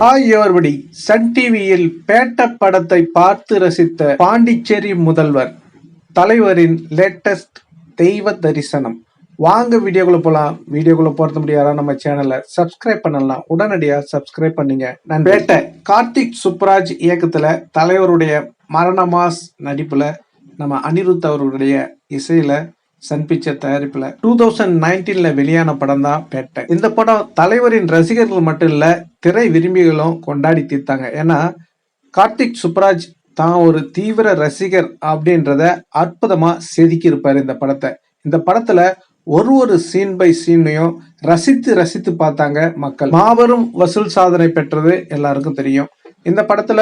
Hi everybody Sun டிவியில் பேட்ட படத்தை பார்த்து ரசித்த பாண்டிச்சேரி முதல்வர் தலைவரின் லேட்டஸ்ட் தெய்வ தரிசனம். வாங்க வீடியோக்குள்ள போலாம். வீடியோக்குள்ள போறது முடியாதா நம்ம சேனலை சப்ஸ்கிரைப் பண்ணலாம் உடனடியா சப்ஸ்கிரைப் பண்ணீங்க. நான் பேட்ட கார்த்திக் சுப்ராஜ் இயக்கத்துல தலைவருடைய மரணமாஸ் நடிப்பில் நடிப்புல நம்ம அனிருத் அவர்களுடைய இசையில சன் பிக்சர் தயாரிப்பில். டூ தௌசண்ட் நைன்டீனில் வெளியான படம் தான் பேட்டை. இந்த படம் தலைவரின் ரசிகர்கள் மட்டும் இல்லை திரை விரும்பிகளும் கொண்டாடி தீர்த்தாங்க. ஏன்னா கார்த்திக் சுப்ராஜ் தான் ஒரு தீவிர ரசிகர் அப்படின்றத அற்புதமாக செதுக்கியிருப்பார் இந்த படத்தை. இந்த படத்தில் ஒரு ஒரு சீன் பை சீனையும் ரசித்து ரசித்து பார்த்தாங்க மக்கள். மாபெரும் வசூல் சாதனை பெற்றது எல்லாருக்கும் தெரியும். இந்த படத்துல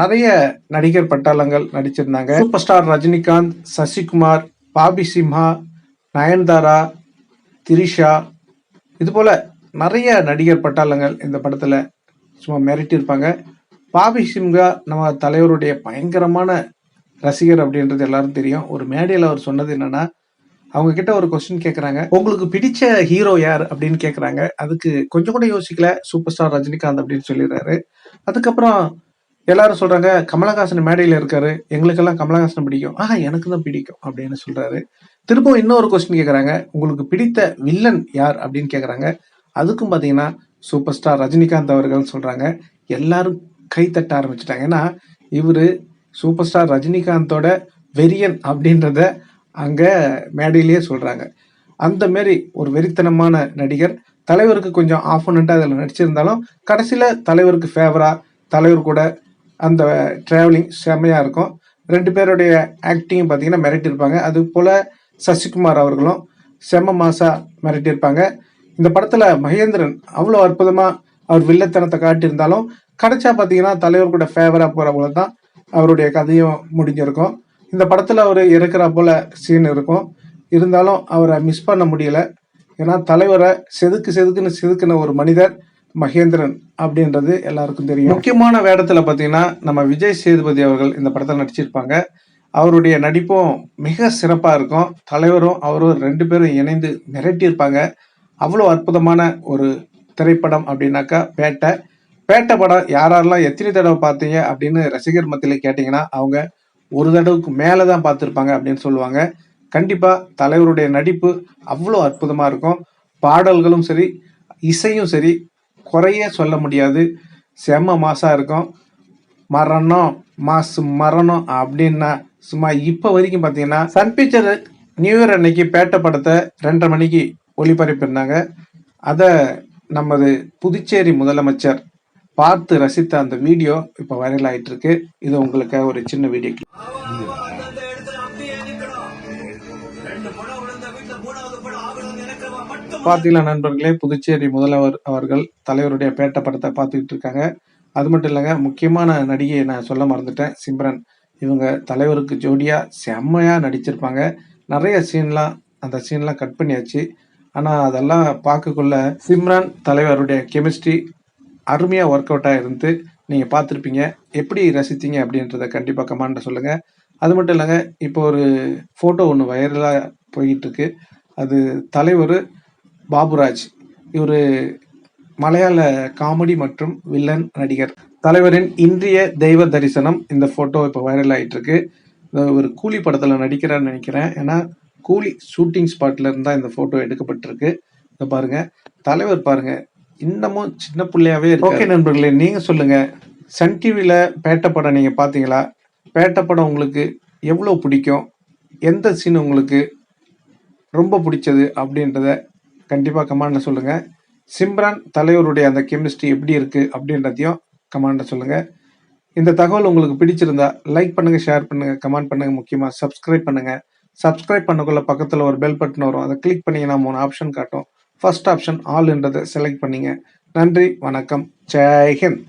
நிறைய நடிகர் பட்டாளங்கள் நடிச்சிருந்தாங்க. சூப்பர் ஸ்டார் ரஜினிகாந்த் சசிகுமார் பாபி சிம்ஹா நயன்தாரா திரிஷா இது போல நிறைய நடிகர் பட்டாளங்கள் இந்த படத்துல சும்மா மிரட்டியிருப்பாங்க பாபி சிம்ஹா நம்ம தலைவருடைய பயங்கரமான ரசிகர் அப்படின்றது எல்லாரும் தெரியும். ஒரு மேடையில் அவர் சொன்னது என்னன்னா அவங்க கிட்ட ஒரு கொஸ்டின் கேட்குறாங்க உங்களுக்கு பிடிச்ச ஹீரோ யார்? அப்படின்னு கேட்குறாங்க அதுக்கு கொஞ்சம் கூட யோசிக்கல. சூப்பர் ஸ்டார் ரஜினிகாந்த் அப்படின்னு சொல்லிடுறாரு. அதுக்கப்புறம் எல்லாரும் சொல்றாங்க கமலஹாசன் மேடையில் இருக்காரு. எங்களுக்கெல்லாம் கமலஹாசன் பிடிக்கும். ஆஹா எனக்கு தான் பிடிக்கும் அப்படின்னு சொல்றாரு. திரும்பவும் இன்னொரு கொஸ்டின் கேட்குறாங்க உங்களுக்கு பிடித்த வில்லன் யார் அப்படின்னு கேட்குறாங்க அதுக்கும் பார்த்தீங்கன்னா சூப்பர் ஸ்டார் ரஜினிகாந்த் அவர்கள் சொல்றாங்க. எல்லாரும் கை தட்ட ஆரம்பிச்சிட்டாங்க. ஏன்னா இவர் சூப்பர் ஸ்டார் ரஜினிகாந்தோட வெறியன் அப்படின்றத அங்கே மேடையிலேயே சொல்கிறாங்க அந்த மாரி ஒரு வெறித்தனமான நடிகர். தலைவருக்கு கொஞ்சம் ஆப்போனண்டா அதில் நடிச்சிருந்தாலும் கடைசியில் தலைவருக்கு ஃபேவரா தலைவர் கூட அந்த ட்ராவலிங் செம்மையாக இருக்கும். ரெண்டு பேருடைய ஆக்டிங்கும் பார்த்தீங்கன்னா மிரட்டியிருப்பாங்க. அது போல் சசிகுமார் அவர்களும் செம்ம மாசா மிரட்டியிருப்பாங்க. இந்த படத்தில் மகேந்திரன் அவ்வளோ அற்புதமாக அவர் வில்லத்தனத்தை காட்டியிருந்தாலும் கடைச்சா பார்த்தீங்கன்னா தலைவர் கூட போகிற போல தான் அவருடைய கதையும் முடிஞ்சிருக்கும். இந்த படத்தில் அவர் இறக்குற போல சீன் இருக்கும். இருந்தாலும் அவரை மிஸ் பண்ண முடியல. ஏன்னா தலைவரை செதுக்கு செதுக்குன்னு செதுக்குன ஒரு மனிதர் மகேந்திரன் அப்படின்றது எல்லாருக்கும் தெரியும். முக்கியமான வேடத்துல பாத்தீங்கன்னா நம்ம விஜய் சேதுபதி அவர்கள் இந்த படத்தில் நடிச்சிருப்பாங்க. அவருடைய நடிப்பும் மிக சிறப்பா இருக்கும். தலைவரும் அவரும் ரெண்டு பேரும் இணைந்து மிரட்டியிருப்பாங்க. அவ்வளோ அற்புதமான ஒரு திரைப்படம் அப்படின்னாக்கா பேட்டை. பேட்டை படம் யாரெல்லாம் எத்தனை தடவை பார்த்தீங்க அப்படின்னு ரசிகர் மத்தியில் கேட்டிங்கன்னா அவங்க ஒரு தடவைக்கு மேலே தான் பார்த்துருப்பாங்க அப்படின்னு சொல்லுவாங்க. கண்டிப்பாக தலைவருடைய நடிப்பு அவ்வளோ அற்புதமாக இருக்கும். பாடல்களும் சரி இசையும் சரி குறைய சொல்ல முடியாது. செம்ம மாசாக இருக்கும். மரணம் மாசு மரணம் அப்படின்னா சும்மா இப்போ வரைக்கும் பார்த்தீங்கன்னா சன் பிக்சர் நியூ இயர் அன்னைக்கு பேட்டை படத்தை ரெண்டரை மணிக்கு ஒளிபரப்பியிருந்தாங்க. அதை நமது புதுச்சேரி முதலமைச்சர் பார்த்து ரசித்த அந்த வீடியோ இப்போ வைரல் ஆயிட்டு இருக்கு இது உங்களுக்கு ஒரு சின்ன வீடியோ பார்த்தீங்களா நண்பர்களே புதுச்சேரி முதல்வர் அவர்கள் தலைவருடைய பேட்ட படத்தை பார்த்துக்கிட்டு இருக்காங்க. அது மட்டும் இல்லைங்க முக்கியமான நடிகையை நான் சொல்ல மறந்துட்டேன் சிம்ரன். இவங்க தலைவருக்கு ஜோடியாக செம்மையாக நடிச்சிருப்பாங்க. நிறைய சீன்லாம் அந்த சீன்லாம் கட் பண்ணியாச்சு. ஆனால் அதெல்லாம் பார்க்கக்குள்ள சிம்ரன் தலைவருடைய கெமிஸ்ட்ரி அருமையாக ஒர்க் அவுட்டாக இருந்து நீங்கள் பார்த்துருப்பீங்க. எப்படி ரசித்தீங்க அப்படின்றத கண்டிப்பாக கமெண்ட்டில் சொல்லுங்கள் அது மட்டும் இல்லைங்க இப்போ ஒரு ஃபோட்டோ ஒன்று வைரலாக போயிட்டு இருக்கு. அது தலைவர் பாபுராஜ். இவர் மலையாள காமெடி மற்றும் வில்லன் நடிகர். தலைவரின் இன்றைய தெய்வ தரிசனம் இந்த ஃபோட்டோ இப்போ வைரல் ஆயிட்டு இருக்கு ஒரு கூலி படத்தில் நடிக்கிறான்னு நினைக்கிறேன். ஏன்னா கூலி ஷூட்டிங் ஸ்பாட்ல இருந்தா இந்த ஃபோட்டோ எடுக்கப்பட்டிருக்கு. இதை பாருங்க. தலைவர் பாருங்க. இன்னமும் சின்ன பிள்ளையாவே இருக்கு ஓகே நண்பர்களே நீங்க சொல்லுங்க. சன் டிவியில் பேட்ட படம் நீங்க பாத்தீங்களா? பேட்ட படம் உங்களுக்கு எவ்வளோ பிடிக்கும்? எந்த சீன் உங்களுக்கு ரொம்ப பிடிச்சது அப்படின்றத கண்டிப்பாக கமெண்ட்ல சொல்லுங்கள் சிம்ரான் தலைவருடைய அந்த கெமிஸ்ட்ரி எப்படி இருக்குது அப்படின்றதையும் கமெண்ட்ல சொல்லுங்கள் இந்த தகவல் உங்களுக்கு பிடிச்சிருந்தா லைக் பண்ணுங்கள் ஷேர் பண்ணுங்கள் கமெண்ட் பண்ணுங்கள் முக்கியமாக சப்ஸ்கிரைப் பண்ணுங்கள் சப்ஸ்கிரைப் பண்ணக்குள்ள பக்கத்தில் ஒரு பெல் பட்டன் வரும். அதை கிளிக் பண்ணிங்கன்னா மூணு ஆப்ஷன் காட்டும். ஃபர்ஸ்ட் ஆப்ஷன் ஆல்ன்றதை செலக்ட் பண்ணிங்க. நன்றி வணக்கம். ஜெய்ஹிந்த்